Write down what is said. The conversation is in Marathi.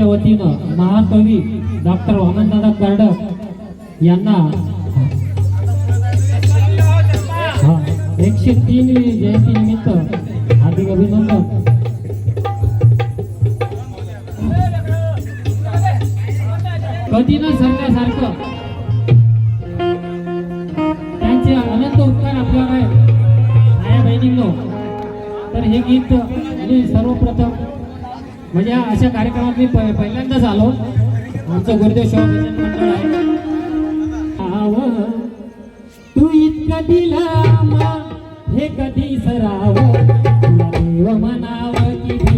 यांच्या वतीनं महाकवी डॉक्टर वामनदादा कर्डक यांना एकशे तीन जयंती निमित्त हार्दिक अभिनंदन. कधी न सरण्यासारखं त्यांचे अनंत उपकार आपल्यावर आहे आया बहिणींनो तर हे गीत मी सर्वप्रथम म्हणजे अशा कार्यक्रमात मी प- पहिल्यांदाच आलो. आमचं गुरुदेव शिवा मंडळ आहे. तू इतकं दिला हे कधी सराव? देव म्हणावं की